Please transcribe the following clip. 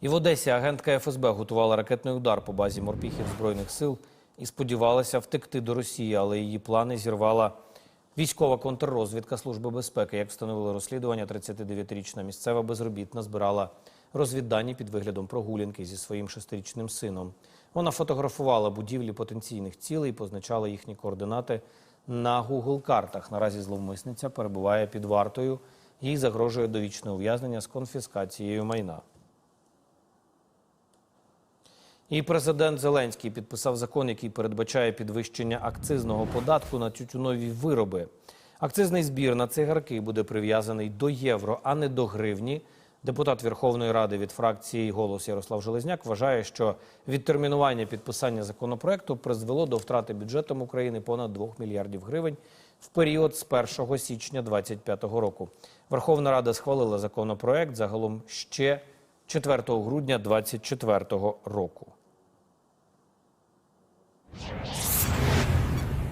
І в Одесі агентка ФСБ готувала ракетний удар по базі морпіхів Збройних сил і сподівалася втекти до Росії, але її плани зірвала військова контррозвідка Служби безпеки. Як встановило розслідування, 39-річна місцева безробітна збирала розвіддані під виглядом прогулянки зі своїм шестирічним сином. Вона фотографувала будівлі потенційних цілей і позначала їхні координати на Google-картах. Наразі зловмисниця перебуває під вартою. Їй загрожує довічне ув'язнення з конфіскацією майна. І президент Зеленський підписав закон, який передбачає підвищення акцизного податку на тютюнові вироби. Акцизний збір на цигарки буде прив'язаний до євро, а не до гривні. Депутат Верховної Ради від фракції Голос Ярослав Железняк вважає, що відтермінування підписання законопроекту призвело до втрати бюджетом України понад 2 мільярдів гривень в період з 1 січня 2025 року. Верховна Рада схвалила законопроект загалом ще 4 грудня 2024 року.